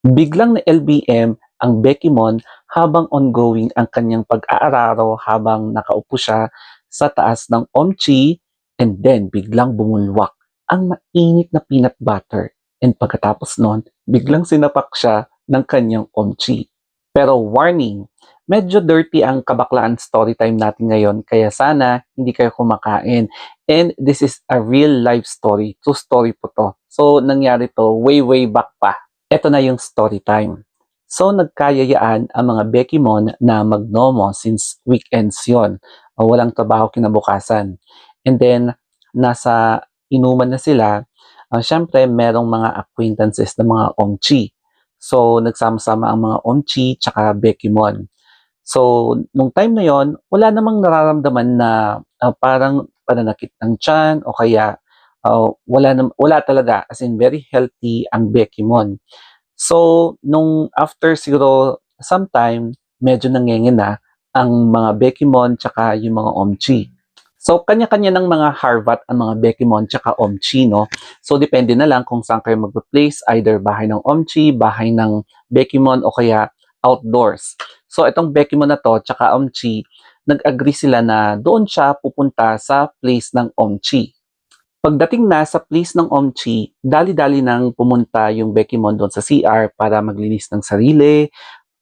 Biglang na LBM ang Becky Mon habang ongoing ang kanyang pag-aararo habang nakaupo siya sa taas ng omchi and then biglang bumulwak ang mainit na peanut butter. And pagkatapos nun, biglang sinapak siya ng kanyang omchi. Pero warning, medyo dirty ang kabaklaan story time natin ngayon kaya sana hindi kayo kumakain. And this is a real life story. True story po to. So nangyari to way way back pa. Ito na yung story time. So nagkayayaan ang mga Becky Mon na magnomo since weekends yon. Uh, Walang trabaho kinabukasan. And then nasa inuman na sila, uh, syempre merong mga acquaintances ng mga omchi. So nagsama-sama ang mga omchi tsaka Becky Mon. So nung time na yon, wala namang nararamdaman na uh, parang pananakit ng tiyan o kaya uh, wala nam- wala talaga as in very healthy ang Becky Mon. So, nung after siguro sometime, medyo nangenge na ang mga Bekimon tsaka yung mga Omchi. So, kanya-kanya ng mga harvat ang mga Bekimon tsaka Omchi, no? So, depende na lang kung saan kayo mag-place, either bahay ng Omchi, bahay ng Bekimon, o kaya outdoors. So, itong Bekimon na to, tsaka Omchi, nag-agree sila na doon siya pupunta sa place ng Omchi. Pagdating na sa place ng Omchi, dali-dali nang pumunta yung Becky Mon doon sa CR para maglinis ng sarili,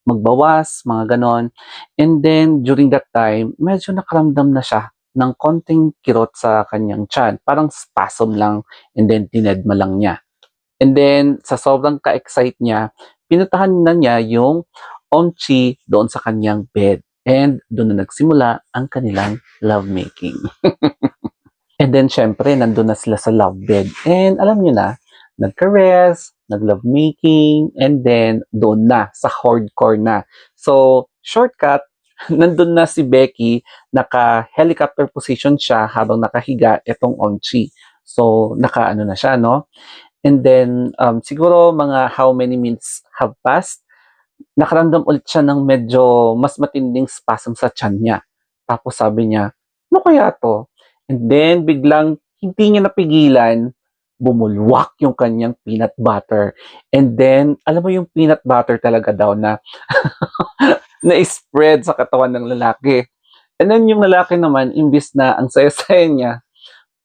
magbawas, mga ganon. And then, during that time, medyo nakaramdam na siya ng konting kirot sa kanyang tiyan. Parang spasm lang and then tinedma lang niya. And then, sa sobrang ka-excite niya, pinutahan na niya yung Omchi doon sa kanyang bed. And doon na nagsimula ang kanilang lovemaking. And then, syempre, nandun na sila sa love bed. And alam nyo na, nagka-rest, nag-love making, and then doon na, sa hardcore na. So, shortcut, nandun na si Becky, naka-helicopter position siya habang nakahiga itong Onchi. So, naka-ano na siya, no? And then, um, siguro mga how many minutes have passed, nakaramdam ulit siya ng medyo mas matinding spasm sa tiyan niya. Tapos sabi niya, ano kaya to? And then, biglang hindi niya napigilan, bumulwak yung kanyang peanut butter. And then, alam mo yung peanut butter talaga daw na na-spread sa katawan ng lalaki. And then yung lalaki naman, imbis na ang saya-saya niya,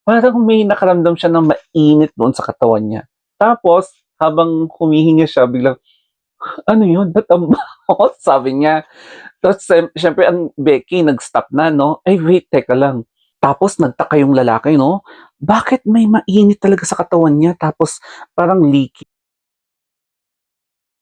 parang may nakaramdam siya ng mainit doon sa katawan niya. Tapos, habang humihinga siya, biglang, ano yun? Ba't ang baho?" Sabi niya. Tapos, syempre, ang Becky, nag-stop na, no? Ay, wait, teka lang. Tapos, nagtaka yung lalaki, no? Bakit may mainit talaga sa katawan niya? Tapos, parang leaky.